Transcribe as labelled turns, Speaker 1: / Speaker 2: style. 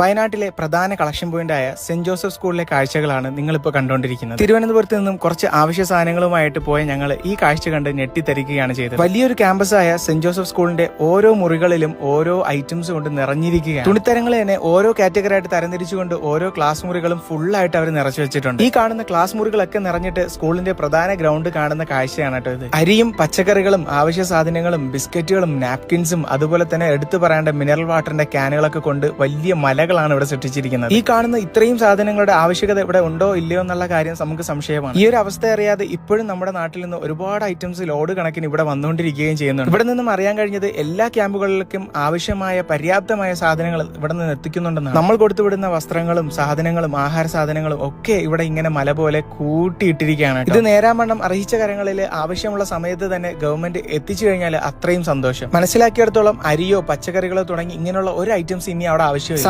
Speaker 1: വയനാട്ടിലെ പ്രധാന collection പോയിന്റായ saint Joseph സ്കൂളിലെ കാഴ്ചകളാണ് നിങ്ങളിപ്പോൾ കണ്ടുകൊണ്ടിരിക്കുന്നത്. തിരുവനന്തപുരത്ത് നിന്നും കുറച്ച് ആവശ്യ സാധനങ്ങളുമായിട്ട് പോയ ഞങ്ങൾ ഈ കാഴ്ച കണ്ട് ഞെട്ടിത്തരിക്കുകയാണ് ചെയ്തത്. വലിയൊരു ക്യാമ്പസായ സെന്റ് ജോസഫ് സ്കൂളിന്റെ ഓരോ മുറികളിലും ഓരോ ഐറ്റംസ് കൊണ്ട് നിറഞ്ഞിരിക്കുകയാണ്. തുണിത്തരങ്ങൾ തന്നെ ഓരോ കാറ്റഗറി ആയിട്ട് തരംതിരിച്ചുകൊണ്ട് ഓരോ ക്ലാസ് മുറികളും ഫുള്ളായിട്ട് അവർ നിറച്ചു വെച്ചിട്ടുണ്ട്. ഈ കാണുന്ന ക്ലാസ് മുറികളൊക്കെ നിറഞ്ഞിട്ട് സ്കൂളിന്റെ പ്രധാന ഗ്രൗണ്ട് കാണുന്ന കാഴ്ചയാണ് കേട്ടോ ഇത്. അരിയും പച്ചക്കറികളും ആവശ്യ സാധനങ്ങളും ബിസ്ക്കറ്റുകളും നാപ്കിൻസും അതുപോലെ തന്നെ എടുത്തു പറയേണ്ട മിനറൽ വാട്ടറിന്റെ ക്യാനുകളൊക്കെ കൊണ്ട് വലിയ മലകളാണ് ഇവിടെ സൃഷ്ടിച്ചിരിക്കുന്നത്. ഈ കാണുന്ന ഇത്രയും സാധനങ്ങളുടെ ആവശ്യകത ഇവിടെ ഉണ്ടോ ഇല്ലയോ എന്നുള്ള കാര്യം നമുക്ക് സംശയമാണ്. ഈ ഒരു അവസ്ഥ അറിയാതെ ഇപ്പോഴും നമ്മുടെ നാട്ടിൽ നിന്ന് ഒരുപാട് ഐറ്റംസ് ലോഡ് കണക്കിന് ഇവിടെ വന്നുകൊണ്ടിരിക്കുകയും ചെയ്യുന്നുണ്ട്. ഇവിടെ നിന്നും അറിയാൻ കഴിഞ്ഞത് എല്ലാ ക്യാമ്പുകളിലേക്കും ആവശ്യമായ പര്യാപ്തമായ സാധനങ്ങൾ ഇവിടെ നിന്ന് എത്തിക്കുന്നുണ്ടെന്നാണ്. നമ്മൾ കൊടുത്തുവിടുന്ന വസ്ത്രങ്ങളും സാധനങ്ങളും ആഹാര സാധനങ്ങളും ഒക്കെ ഇവിടെ ഇങ്ങനെ മല പോലെ കൂട്ടിയിട്ടിരിക്കുകയാണ് ഇത് നേരാമണ്ണം അർഹിച്ച കരങ്ങളിൽ ആവശ്യമുള്ള സമയത്ത് തന്നെ ഗവൺമെന്റ് എത്തിച്ചു കഴിഞ്ഞാൽ അത്രയും സന്തോഷം. മനസ്സിലാക്കിയിടത്തോളം അരിയോ പച്ചക്കറികളോ തുടങ്ങി ഇങ്ങനെയുള്ള ഒരു ഐറ്റംസ് ഇനി അവിടെ ആവശ്യമില്ല.